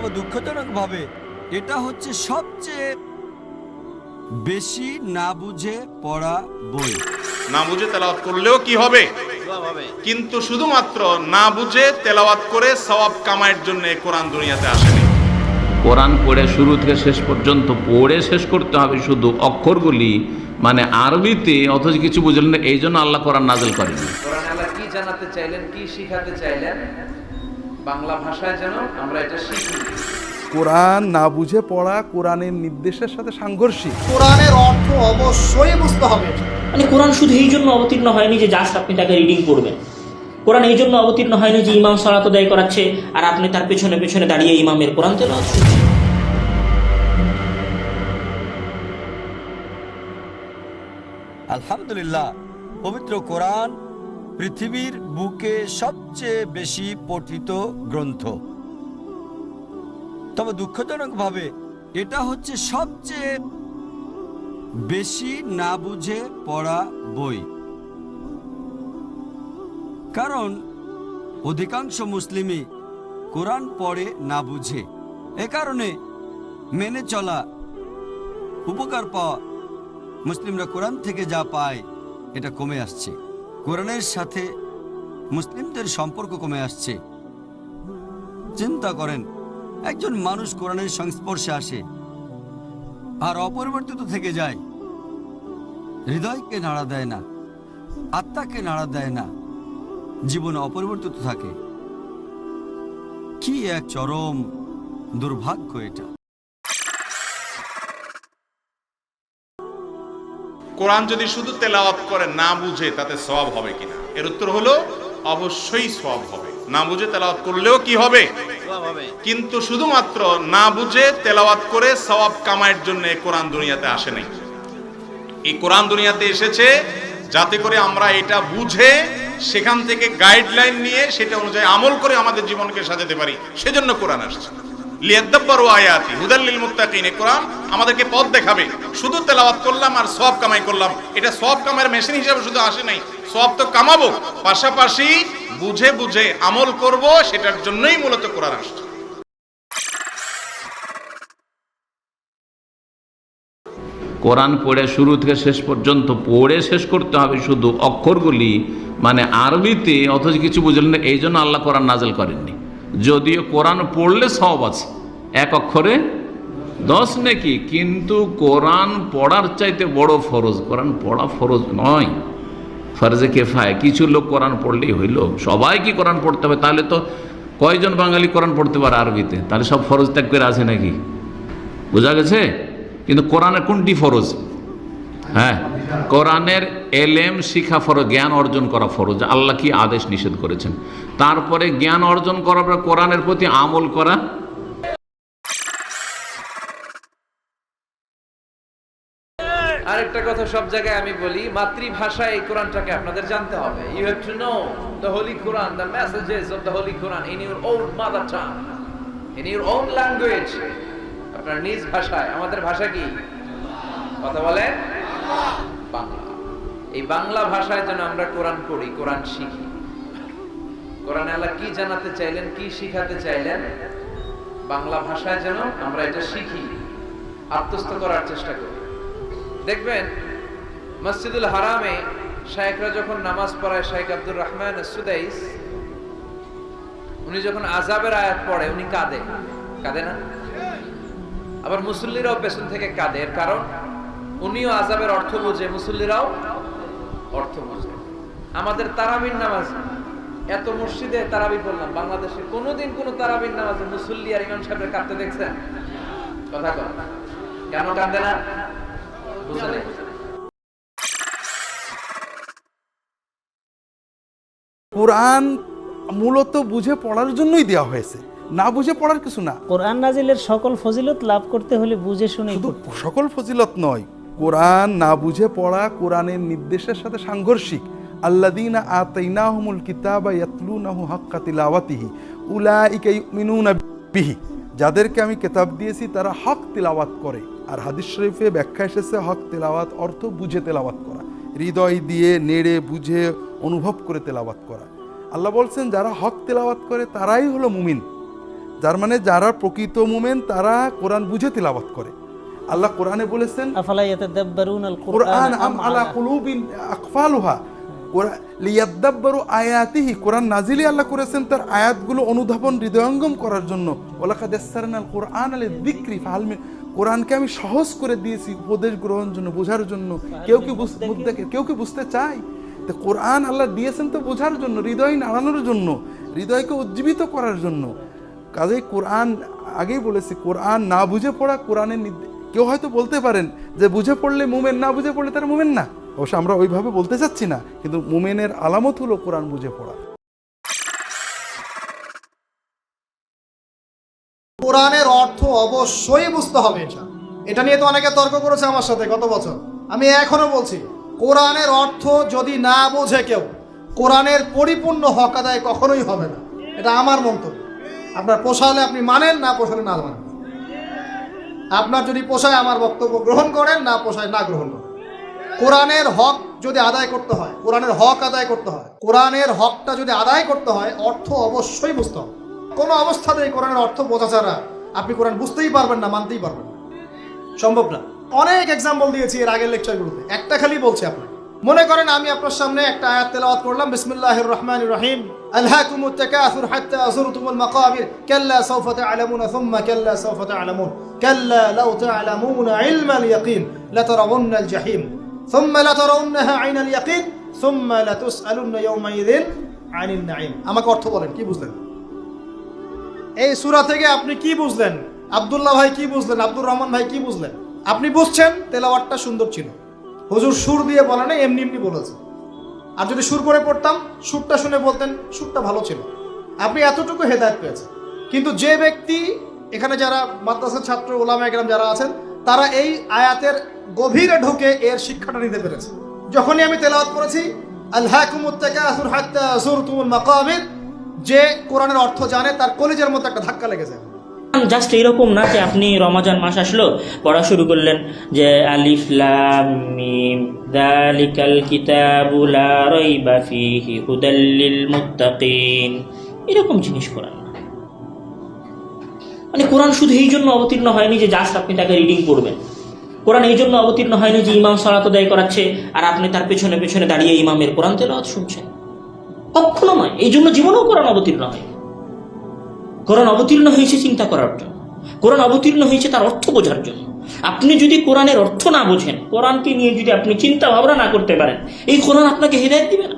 তবে দুঃখজনকভাবে এটা হচ্ছে সবচেয়ে বেশি না বুঝে পড়া বই। না বুঝে তেলাওয়াত করলেও কি হবে? কিন্তু শুধুমাত্র না বুঝে তেলাওয়াত করে সওয়াব কামাইয়ের জন্য কোরআন দুনিয়াতে আসেনি। কোরআন পড়ে শুরু থেকে শেষ পর্যন্ত পড়ে শেষ করতে হবে শুধু অক্ষরগুলি মানে আরবিতে অথচ কিছু বুঝলেন না এই জন্য আল্লাহ কোরআন নাজেল করেনি কোরআন আল্লাহ কি জানাতে চাইলেন কি শিখাতে চাইলেন? বাংলা ভাষায় যেন আমরা এটা শিখি। কোরআন না বুঝে পড়া কোরআনের নির্দেশের সাথে সাংঘর্ষিক। কোরআনের অর্থ অবশ্যই বুঝতে হবে। মানে কোরআন শুধু এই জন্য অবতীর্ণ হয়নি যে জাস্ট আপনি তাকে রিডিং করবেন কোরআন এই জন্য অবতীর্ণ হয়নি যে ইমাম সালাত আদায় করাচ্ছে আর আপনি তার পেছনে পেছনে দাঁড়িয়ে ইমামের কোরআন তেলাওয়াত করছেন। আলহামদুলিল্লাহ পবিত্র কোরআন পৃথিবীর বুকে সবচেয়ে বেশি পঠিত গ্রন্থ। তবে দুঃখজনকভাবে এটা হচ্ছে সবচেয়ে বেশি না বুঝে পড়া বই। কারণ অধিকাংশ মুসলিমই কোরআন পড়ে না বুঝে। এ কারণে মেনে চলা, উপকার পাওয়া মুসলিমরা কোরআন থেকে যা পায়, এটা কমে আসছে। কোরআনের সাথে মুসলিমদের সম্পর্ক কমে আসছে। চিন্তা করেন, একজন মানুষ কোরআনের সংস্পর্শে আসে আর অপরিবর্তিত থেকে যায়। হৃদয়কে নাড়া দেয় না, আত্মাকে নাড়া দেয় না, জীবনে অপরিবর্তিত থাকে। কি এক চরম দুর্ভাগ্য এটা। কোরআন যদি শুধু তেলাওয়াত করে না বুঝে তাতে সওয়াব হবে কিনা? এর উত্তর হলো অবশ্যই সওয়াব হবে। না বুঝে তেলাওয়াত করলেও কি হবে? কিন্তু শুধুমাত্র না বুঝে তেলাওয়াত করে সওয়াব কামাইয়ের জন্য কোরআন দুনিয়াতে আসে নাই। এই কোরআন দুনিয়াতে এসেছে যাতে করে আমরা এটা বুঝে সেখান থেকে গাইডলাইন নিয়ে সেটা অনুযায়ী আমল করে আমাদের জীবনকে সাজাতে পারি। সেজন্য কোরআন আসছে। লিয়াদ্দাব্বারু আয়াতি হুদাল্লিল মুত্তাকিন কোরআন আমাদেরকে পথ দেখাবে। শুধু তেলাওয়াত করলাম আর সব কামাই করলাম। এটা সব কামাইয়ের মেশিন হিসাবে শুধু আসে নাই। সব তো কামাবো। পাশাপাশি বুঝে বুঝে আমল করব, সেটার জন্যই মূলত কোরআন আসছে। কোরআন পড়ে শুরু থেকে শেষ পর্যন্ত পড়ে শেষ করতে হবে শুধু অক্ষরগুলি। মানে আরবিতে অথচ কিছু বুঝলেন না এই জন্য আল্লাহ কোরআন নাজেল করেননি। যদিও কোরআন পড়লে সব আছে। এক অক্ষরে দশ নাকি, কিন্তু কোরআন পড়ার চাইতে বড় ফরজ। কোরআন পড়া ফরজ নয়। ফরজে কেফায়। কিছু লোক কোরআন পড়লেই হইল। সবাই কি কোরআন পড়তে হবে? তাহলে তো কয়জন বাঙালি কোরআন পড়তে পারে আরবিতে? তাহলে সব ফরজ ত্যাগ করে আছে নাকি? বোঝা গেছে? কিন্তু কোরআনের কোনটি ফরজ? হ্যাঁ। কোরআনের এলেম শিখা ফরজ, জ্ঞান অর্জন করা ফরজ। আল্লাহ কি আদেশ নিষেধ করেছেন? তারপরে জ্ঞান অর্জন করার পর কোরআনের প্রতি আমল করা? আরেকটা কথা সব জায়গায় আমি বলি, মাতৃভাষায় এই কোরআনটাকে আপনাদের জানতে হবে। You have to know the holy Quran the messages of the holy Quran in your own mother tongue in your own language আপনার নিজ ভাষায়, আমাদের ভাষা কি? কথা বলেন? বাংলা। এই বাংলা ভাষায় যেন আমরা কোরআন পড়ি, কোরআন শিখি। কোরআন আল্লাহ কি জানাতে চাইলেন, কি শিখাতে চাইলেন? বাংলা ভাষায় যেন আমরা এটা শিখি, আত্মস্থ করার চেষ্টা করি। দেখবেন, মসজিদুল হারামে শায়েখরা যখন নামাজ পড়ায় শাইখ আব্দুর রহমান সুদাইস, উনি যখন আজাবের আয়াত পড়ে, উনি কাঁদে। কাঁদে না? আবার মুসল্লিরাও পেছন থেকে কাঁদে। এর কারণ? উনিও আজাবের অর্থ বোঝে মুসল্লিরাও অর্থ বোঝে। আমাদের তারাবির নামাজ এত মসজিদে তারাবি পড়লাম বাংলাদেশে কোনোদিন কোনো তারাবির নামাজে মুসল্লি আর ইমাম সাহেবের কাঁদতে দেখছেন? কথা কর কেন কাঁদে না? বুঝে নেই। কোরআন মূলত বুঝে পড়ার জন্যই দেওয়া হয়েছে না বুঝে পড়ার কিছু না। কোরআন নাজিলের সকল ফজিলত লাভ করতে হলে বুঝে শুনে সকল ফজিলত নয় কোরআন না বুঝে পড়া কোরআনের নির্দেশের সাথে সাংঘর্ষিক। আল্লাদিনা আতাইনাহুমুল কিতাবা ইয়াতলুনাহু হাক্কা তিলাওয়াতিহি। উলাইকা ইউমিনুনা বিহি। যাদেরকে আমি কিতাব দিয়েছি, তারা হক তিলাওয়াত করে। আর হাদিস শরীফে ব্যাখ্যা এসেছে, হক তেলাওয়াত অর্থ বুঝে তেলাওয়াত করা। হৃদয় দিয়ে নেড়ে বুঝে অনুভব করে তেলাওয়াত করা। আল্লাহ বলছেন, যারা হক তেলাওয়াত করে, তারাই হলো মুমিন। যার মানে যারা প্রকৃত মুমেন, তারা কোরআন বুঝে তিলাবাত করে। আল্লাহ কোরআনে বলেছেন কোরআন আম আলা কুলুবিন আকফালুহা। লিয়াদ্দাব্বারু আয়াতিহি। কোরআন নাজিলি আল্লাহ করেছেন তার আয়াতগুলো অনুধাবন হৃদয়ঙ্গম করার জন্য। ওলাকাদ ইয়াসসারনাল কোরআন আলি যিকরি ফাহাল কোরআনকে আমি সহজ করে দিয়েছি উপদেশ গ্রহণের জন্য বোঝার জন্য। কেউ কি বুঝ- মুদ্দাকে কেউ কি বুঝতে চায়? তো কোরআন আল্লাহ দিয়েছেন তো বোঝার জন্য হৃদয় নাড়ানোর জন্য হৃদয়কে উজ্জীবিত করার জন্য। কাজেই কোরআন আগেই বলেছি কোরআন না বুঝে পড়া কোরআনের কেউ হয়তো বলতে পারেন যে বুঝে পড়লে মুমেন না, বুঝে পড়লে তারা মুমেন না। অবশ্য আমরা ওইভাবে বলতে চাচ্ছি না, কিন্তু মুমেনের আলামত হলো কোরআন বুঝে পড়া। কোরআনের অর্থ অবশ্যই বুঝতে হবে এটা। এটা নিয়ে তো অনেকে তর্ক করেছে আমার সাথে গত বছর। আমি এখনও বলছি, কোরআনের অর্থ যদি না বোঝে কেউ, কোরআনের পরিপূর্ণ হক আদায় কখনোই হবে না। এটা আমার মন্তব্য। আপনার পোষালে আপনি মানেন, না পোষালে না মানেন। আপনার যদি পোষায় আমার বক্তব্য গ্রহণ করেন, না পোষায়, না গ্রহণ করেন। কোরআনের হক যদি আদায় করতে হয়, কোরআনের হক আদায় করতে হয়, কোরআনের হকটা যদি আদায় করতে হয়, অর্থ অবশ্যই বুঝতে হবে। কোনো অবস্থাতেই কোরআনের অর্থ বোঝা ছাড়া। আপনি কোরআন বুঝতেই পারবেন না, মানতেই পারবেন না। সম্ভব না। অনেক এক্সাম্পল দিয়েছি এর আগের লেকচারগুলোতে একটা খালি বলছি আপনাকে। মনে করেন আমি আপনার সামনে একটা আয়াত তেলাওয়াত করলাম, বিসমিল্লাহির রহমানির রহিম। আলহাকুম তাকাসুর হাত্তা আযুরতুমুল মাকাবির, কাল্লা সাওফা তা'লামুন থুম্মা কাল্লা সাওফা তা'লামুন, কাল্লা লাউ তা'লামুন ইলমাল ইয়াকিন, লাতারাউন্নাল জাহিম। থুম্মা লাতারাউন্নাহা আইনাল ইয়াকিন থুম্মা লাতুসআলুন ইয়াওমাইযিন আনিন নাঈম। আমাকে অর্থ বলেন, কি বুঝলেন? এই সূরা থেকে আপনি কি বুঝলেন? আব্দুল্লাহ ভাই কি বুঝলেন? আব্দুর রহমান ভাই কি বুঝলেন? আপনি বুঝছেন, তেলাওয়াতটা সুন্দর ছিল। হুজুর সুর দিয়ে বলে না এমনি এমনি বলেছে। আর যদি সুর করে পড়তাম, সুরটা শুনে বলতেন, সুরটা ভালো ছিল। আপনি এতটুকু হেদায়ত পেয়েছেন। কিন্তু যে ব্যক্তি, এখানে যারা মাদ্রাসার ছাত্র, ওলামা একরাম যারা আছেন, তারা এই আয়াতের গভীরে ঢুকে এর শিক্ষাটা নিতে পেরেছে। যখনই আমি তেলাওয়াত করেছি মাকাবির, যে কোরআনের অর্থ জানে, তার কলেজের মতো একটা ধাক্কা লেগে যায়। জাস্ট এরকম না যে আপনি রমাজান মাস আসলো, পড়া শুরু করলেন। যে আলিফ, লাম এরকম জিনিস কোরআন না। মানে কোরআন শুধু এই জন্য অবতীর্ণ হয়নি যে জাস্ট আপনি তাকে রিডিং করবেন কোরআন এই জন্য অবতীর্ণ হয়নি যে ইমাম সালাত আদায় করাচ্ছে, আর আপনি তার পেছনে পেছনে দাঁড়িয়ে ইমামের কোরআন তেলাওয়াত শুনছেন। কখনো নয়, এই জন্য জীবনেও কোরআন অবতীর্ণ হয় কোরআন অবতীর্ণ হয়েছে চিন্তা করার জন্য। কোরআন অবতীর্ণ হয়েছে তার অর্থ বোঝার জন্য। আপনি যদি কোরআনের অর্থ না বোঝেন, কোরআনকে নিয়ে যদি আপনি চিন্তা ভাবনা না করতে পারেন, এই কোরআন আপনাকে হেদায়ত দিবে না।